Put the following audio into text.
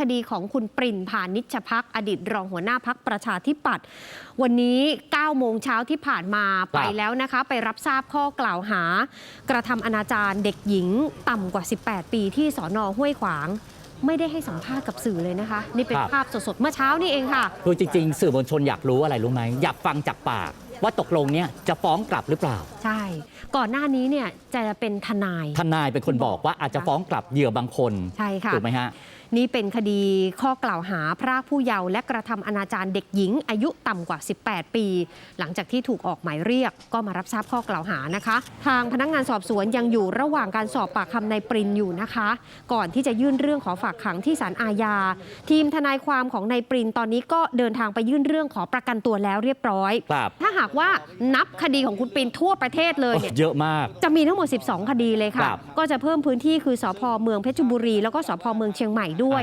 คดีของคุณปรินพานิชพักอดีตรองหัวหน้าพักประชาธิปัตย์วันนี้ 9 โมงเช้าที่ผ่านมาไปแล้วนะคะ ไปรับทราบข้อกล่าวหา กระทำอนาจารเด็กหญิงต่ำกว่า 18 ปีที่สอนอห้วยขวาง ไม่ได้ให้สัมภาษณ์กับสื่อเลยนะคะ นี่เป็นครับภาพสดๆ เมื่อเช้านี่เองค่ะคือจริง ๆ สื่อมวลชนอยากรู้อะไรรู้ไหมอยากฟังจากปากว่าตกลงเนี่ยจะฟ้องกลับหรือเปล่า ใช่ ก่อนหน้านี้เนี่ยจะเป็นทนาย ทนายเป็นคนบอกว่าอาจจะฟ้องกลับเหยื่อบางคนใช่ค่ะถูกไหมฮะนี่เป็นคดีข้อกล่าวหาพรากผู้เยาว์และกระทำอนาจารเด็กหญิง อายุต่ำกว่า 18 ปี หลังจากที่ถูกออกหมายเรียกก็มารับทราบข้อกล่าวหานะคะ ทางพนักงานสอบสวนยังอยู่ระหว่างการสอบปากคำในปรินอยู่นะคะ ก่อนที่จะยื่นเรื่องขอฝากขังที่ศาลอาญา ทีมทนายความของนายปรินตอนนี้ก็เดินทางไปยื่นเรื่องขอประกันตัวแล้วเรียบร้อย ครับถ้าหากว่านับคดีของคุณปรินทั่วประเทศเลยเนี่ย เยอะมาก จะมีทั้งหมด 12 คดีเลยครัค่ะบก็จะเพิ่มพื้นที่คือสพเมืองเพชรบุรี แล้วก็สพเมืองเชียงใหม่ด้วย